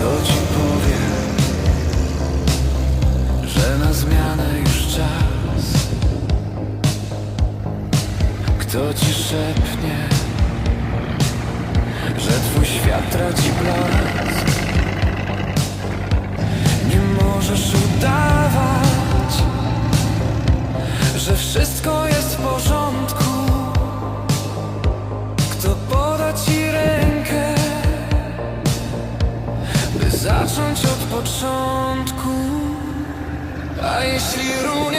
Kto ci powie, że na zmianę już czas? Kto ci szepnie, że twój świat traci blask? Nie możesz udawać, że wszystko jest w porządku. Zacząć od początku? A jeśli dół,